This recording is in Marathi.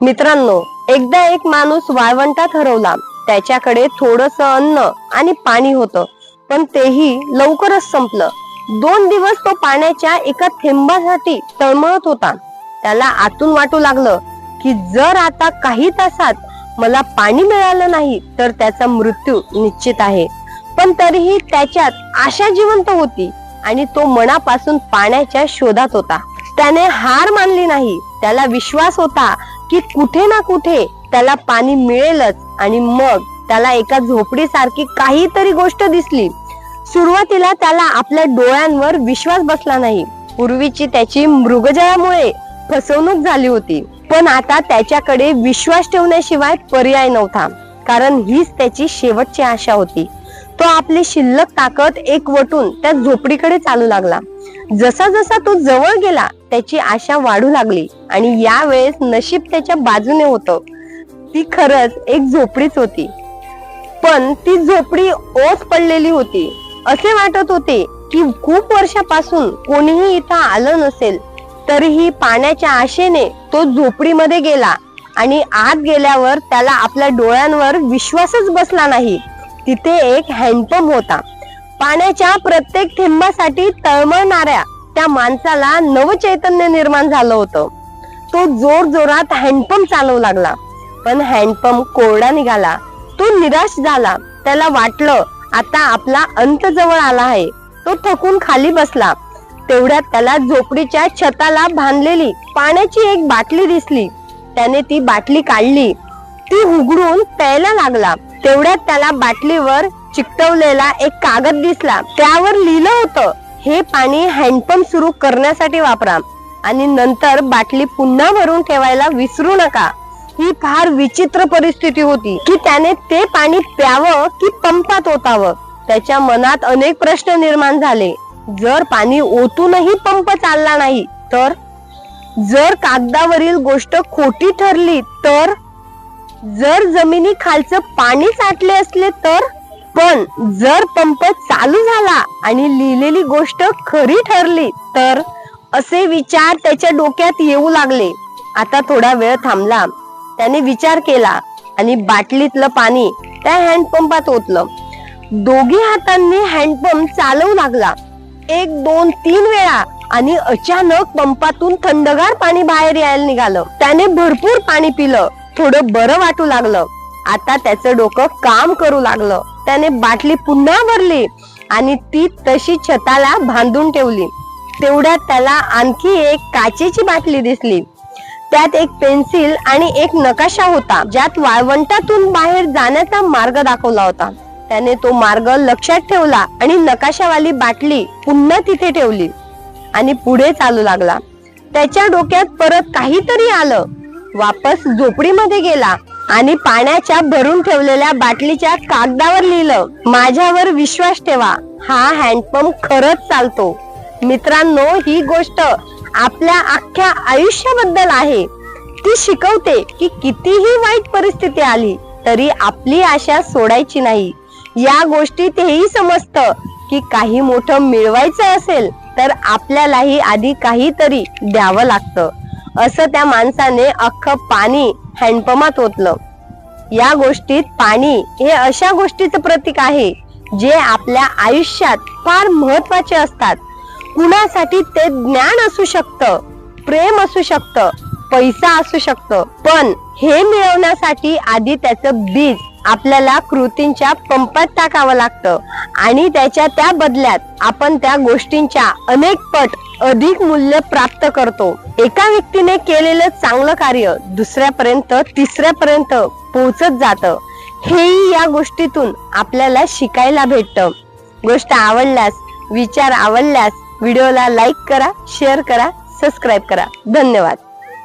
मित्रांनो एकदा एक माणूस वाळवंटात हरवला. त्याच्याकडे थोडस अन्न आणि पाणी होतं. पण तेही लवकरच संपलं. दोन दिवस तो पाण्याच्या एका थेंबासाठी तळमळत होता. त्याला आतून वाटू लागलं की जर आता काही तासात मला पाणी मिळालं नाही तर त्याचा मृत्यू निश्चित आहे. पण तरीही त्याच्यात आशा जिवंत होती आणि तो मनापासून पाण्याच्या शोधात होता. त्याने हार मानली नाही. त्याला विश्वास होता की कुठे ना कुठे त्याला पाणी मिळेलच आणि मग त्याला एका झोपडीसारखी काहीतरी गोष्ट दिसली. सुरुवातीला त्याला आपल्या डोळ्यांवर विश्वास बसला नाही. पूर्वीची त्याची मृगजळामुळे फसवणूक झाली होती. पण आता त्याच्याकडे विश्वास ठेवण्याशिवाय पर्याय नव्हता. कारण हीच त्याची शेवटची आशा होती. तो आपली शिल्लक ताकद एकवटून त्या झोपडीकडे चालू लागला. जसा जसा तो जवळ गेला त्याची आशा वाढू लागली आणि यावेळेस नशीब त्याच्या बाजूने होतं. ती खरंच एक झोपडीच होती. पण ती झोपडी ओस पडलेली होती. असे वाटत होते की खूप वर्षापासून कोणीही इथं आलं नसेल तरीही पाण्याच्या आशेने तो झोपडीमध्ये गेला आणि आत गेल्यावर त्याला आपल्या डोळ्यांवर विश्वासच बसला नाही. तिथे एक हँडपंप होता. पाण्याच्या प्रत्येक थेंबासाठी तळमळणाऱ्या त्या माणसाला नवचैतन्य निर्माण झालं होतं. तो जोर जोरात हँडपंप चालवू लागला. पण हँडपंप कोरडा निघाला. तो निराश झाला. त्याला वाटलं आता आपला अंत जवळ आला आहे. तो थकून खाली बसला. तेवढ्यात त्याला झोपडीच्या छताला बांधलेली पाण्याची एक बाटली दिसली. त्याने ती बाटली काढली. ती उघडून प्यायला लागला. तेवढ्यात त्याला बाटलीवर चिकटवलेला एक कागद दिसला. त्यावर लिहिलं होतं हे पाणी हँडपंप सुरू करण्यासाठी वापरा आणि नंतर बाटली पुन्हा भरून ठेवायला विसरू नका. ही फार विचित्र परिस्थिती होती की त्याने ते पाणी प्यावं की पंपात ओतावं. त्याच्या मनात अनेक प्रश्न निर्माण झाले. जर पाणी ओतूनही पंप चालला नाही तर? जर कागदावरील गोष्ट खोटी ठरली तर? जर जमिनी खालचं पाणी साठले असले तर? पण जर पंप चालू झाला आणि लिहिलेली गोष्ट खरी ठरली तर? असे विचार त्याच्या डोक्यात येऊ लागले. आता थोडा वेळ थांबला. त्याने विचार केला आणि बाटलीतलं पाणी त्या हँडपंपात ओतलं. दोघी हातांनी हँडपंप चालवू लागला. एक दोन तीन वेळा आणि अचानक पंपातून थंडगार पाणी बाहेर यायला निघालं. त्याने भरपूर पाणी पिलं. थोडं बरं वाटू लागलं. आता त्याचं डोकं काम करू लागलं. त्याने बाटली पुन्हा भरली आणि ती तशी छताला बांधून ठेवली. तेवढ्यात त्याला आणखी एक काचेची बाटली दिसली. त्यात एक पेन्सिल आणि एक नकाशा होता ज्यात वाळवंटातून बाहेर जाण्याचा मार्ग दाखवला होता. त्याने तो मार्ग लक्षात ठेवला आणि नकाशावाली बाटली पुन्हा तिथे ठेवली आणि पुढे चालू लागला. त्याच्या डोक्यात परत काहीतरी आलं. वापस झोपडीमध्ये गेला आणि पाण्याच्या भरून ठेवलेल्या बाटलीच्या कागदावर लिहिलं माझ्यावर विश्वास ठेवा हा हँडपंप खरंच चालतो. मित्रांनो ही गोष्ट आपल्या अख्ख्या आयुष्याबद्दल आहे. ती शिकवते की कितीही वाईट परिस्थिती आली तरी आपली आशा सोडायची नाही. या गोष्टी तेही समजतं की काही मोठं मिळवायचं असेल तर आपल्यालाही आधी काहीतरी द्यावं लागतं. असं त्या माणसाने अख्खं पाणी हँडपंपात ओतलं. या गोष्टीत पाणी हे अशा गोष्टीचं प्रतीक आहे जे आपल्या आयुष्यात फार महत्त्वाचे असतात. कुणासाठी ते ज्ञान असू शकतं प्रेम असू शकतं पैसा असू शकतं पण हे मिळवण्यासाठी आधी त्याचं बीज आपल्याला कृतींच्या पंपात टाकावं लागतं. आणि त्याच्या त्या बदल्यात आपण त्या गोष्टींच्या अनेक पट अधिक मूल्य प्राप्त करतो. एका व्यक्तीने केलेलं चांगलं कार्य दुसऱ्यापर्यंत तिसऱ्यापर्यंत पोहोचत जातं. हेही या गोष्टीतून आपल्याला शिकायला भेटतं. गोष्ट आवडल्यास विचार आवडल्यास व्हिडिओला लाईक करा शेअर करा सबस्क्राईब करा. धन्यवाद.